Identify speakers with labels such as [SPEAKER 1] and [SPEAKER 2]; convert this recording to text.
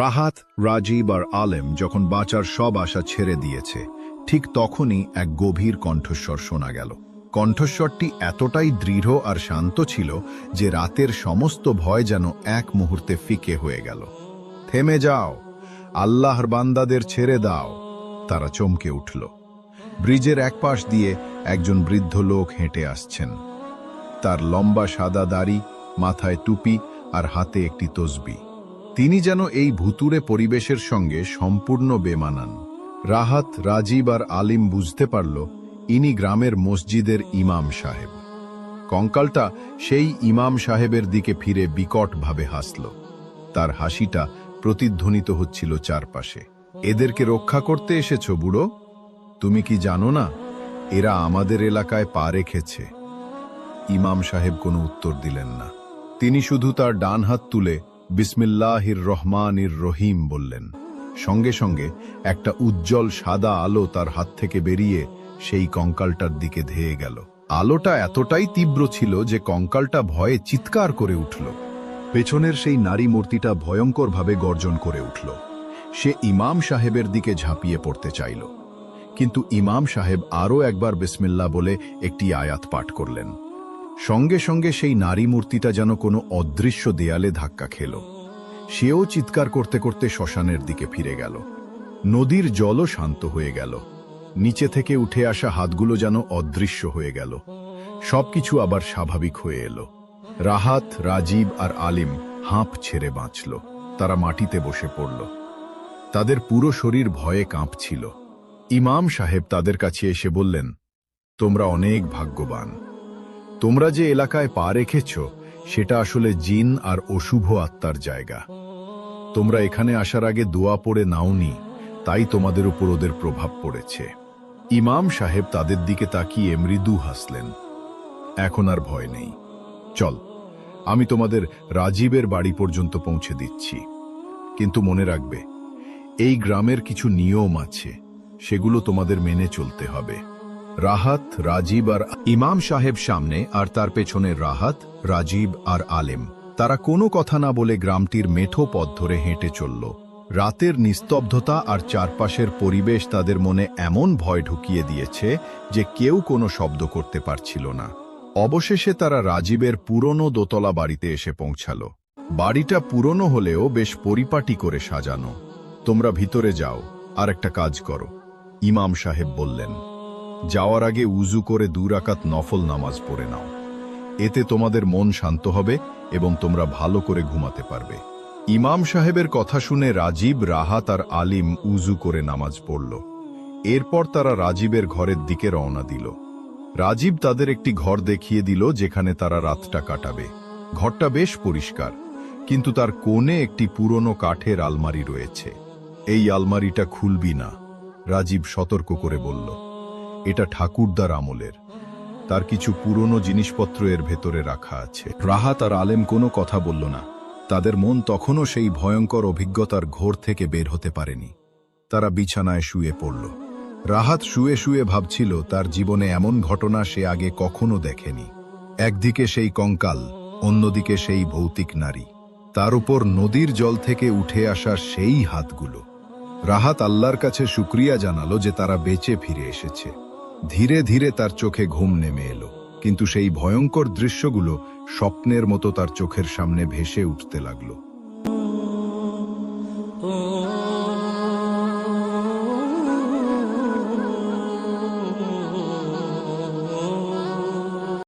[SPEAKER 1] রাহাত, রাজীব আর আলেম যখন বাঁচার সব আশা ছেড়ে দিয়েছে, ঠিক তখনই এক গভীর কণ্ঠস্বর শোনা গেল। কণ্ঠস্বরটি এতটাই দৃঢ় আর শান্ত ছিল যে রাতের সমস্ত ভয় যেন এক মুহূর্তে ফিকে হয়ে গেল। থেমে যাও, আল্লাহর বান্দাদের ছেড়ে দাও, তারা চমকে উঠল। ব্রিজের এক পাশ দিয়ে একজন বৃদ্ধ লোক হেঁটে আসছেন। তার লম্বা সাদা দাড়ি, মাথায় টুপি আর হাতে একটি তসবি। তিনি যেন এই ভুতুরে পরিবেশের সঙ্গে সম্পূর্ণ বেমানান। রাহাত, রাজীব আর আলিম বুঝতে পারল, ইনি গ্রামের মসজিদের ইমাম সাহেব। কঙ্কালটা সেই ইমাম সাহেবের দিকে ফিরে বিকটভাবে হাসল। তার হাসিটা প্রতিধ্বনিত হচ্ছিল চারপাশে। এদেরকে রক্ষা করতে এসেছ বুড়ো? তুমি কি জানো না? এরা আমাদের এলাকায় পা রেখেছে। ইমাম সাহেব কোনো উত্তর দিলেন না। তিনি শুধু তার ডান হাত তুলে বিসমিল্লাহির রহমানির রহিম বললেন। সঙ্গে সঙ্গে একটা উজ্জ্বল সাদা আলো তার হাত থেকে বেরিয়ে সেই কঙ্কালটার দিকে ধেয়ে গেল। আলোটা এতটাই তীব্র ছিল যে কঙ্কালটা ভয়ে চিৎকার করে উঠল। পেছনের সেই নারী মূর্তিটা ভয়ঙ্করভাবে গর্জন করে উঠল। সে ইমাম সাহেবের দিকে ঝাঁপিয়ে পড়তে চাইল। কিন্তু ইমাম সাহেব আরও একবার বিসমিল্লা বলে একটি আয়াত পাঠ করলেন। সঙ্গে সঙ্গে সেই নারী মূর্তিটা যেন কোনো অদৃশ্য দেয়ালে ধাক্কা খেল। সেও চিৎকার করতে করতে শ্মশানের দিকে ফিরে গেল। নদীর জলও শান্ত হয়ে গেল। নিচে থেকে উঠে আসা হাতগুলো যেন অদৃশ্য হয়ে গেল। সবকিছু আবার স্বাভাবিক হয়ে এলো। রাহাত, রাজীব আর আলিম হাঁপ ছেড়ে বাঁচল। তারা মাটিতে বসে পড়ল। তাদের পুরো শরীর ভয়ে কাঁপছিল। ইমাম সাহেব তাদের কাছে এসে বললেন, তোমরা অনেক ভাগ্যবান। তোমরা যে এলাকায় পা রেখেছ, সেটা আসলে জিন আর অশুভ আত্মার জায়গা। তোমরা এখানে আসার আগে দোয়া পড়ে নাওনি, তাই তোমাদের উপর ওদের প্রভাব পড়েছে। ইমাম সাহেব তাদের দিকে তাকিয়ে মৃদু হাসলেন। এখন আর ভয় নেই। চল, আমি তোমাদের রাজীবের বাড়ি পর্যন্ত পৌঁছে দিচ্ছি। কিন্তু মনে রাখবে, এই গ্রামের কিছু নিয়ম আছে, সেগুলো তোমাদের মেনে চলতে হবে। রাহাত, রাজীব আর ইমাম সাহেব সামনে আর তার পেছনে রাহাত, রাজীব আর আলেম। তারা কোনো কথা না বলে গ্রামটির মেঠো পথ ধরে হেঁটে চলল। রাতের নিস্তব্ধতা আর চারপাশের পরিবেশ তাদের মনে এমন ভয় ঢুকিয়ে দিয়েছে যে কেউ কোনো শব্দ করতে পারছিল না। অবশেষে তারা রাজীবের পুরনো দোতলা বাড়িতে এসে পৌঁছালো। বাড়িটা পুরনো হলেও বেশ পরিপাটি করে সাজানো। তোমরা ভিতরে যাও আর একটা কাজ করো, ইমাম সাহেব বললেন। যাওয়ার আগে উজু করে দুরাকাত নফল নামাজ পড়ে নাও। এতে তোমাদের মন শান্ত হবে এবং তোমরা ভালো করে ঘুমাতে পারবে। ইমাম সাহেবের কথা শুনে রাজীব, রাহাত আর আলিম উজু করে নামাজ পড়ল। এরপর তারা রাজীবের ঘরের দিকে রওনা দিল। রাজীব তাদের একটি ঘর দেখিয়ে দিল যেখানে তারা রাতটা কাটাবে। ঘরটা বেশ পরিষ্কার, কিন্তু তার কোণে একটি পুরনো কাঠের আলমারি রয়েছে। এই আলমারিটা খুলবি না, রাজীব সতর্ক করে বলল। এটা ঠাকুরদার আমলের। তার কিছু পুরনো জিনিসপত্র এর ভেতরে রাখা আছে। রাহাত আর আলেম কোনো কথা বলল না। তাদের মন তখনও সেই ভয়ঙ্কর অভিজ্ঞতার ঘোর থেকে বের হতে পারেনি। তারা বিছানায় শুয়ে পড়ল। রাহাত শুয়ে শুয়ে ভাবছিল, তার জীবনে এমন ঘটনা সে আগে কখনো দেখেনি। একদিকে সেই কঙ্কাল, অন্যদিকে সেই ভৌতিক নারী। তার উপর নদীর জল থেকে উঠে আসা সেই হাতগুলো। রাহাত আল্লাহর কাছে শুক্রিয়া জানালো যে তারা বেঁচে ফিরে এসেছে। ধীরে ধীরে তার চোখে ঘুম নেমে এলো, কিন্তু সেই ভয়ঙ্কর দৃশ্যগুলো স্বপ্নের মতো তার চোখের সামনে ভেসে উঠতে লাগল।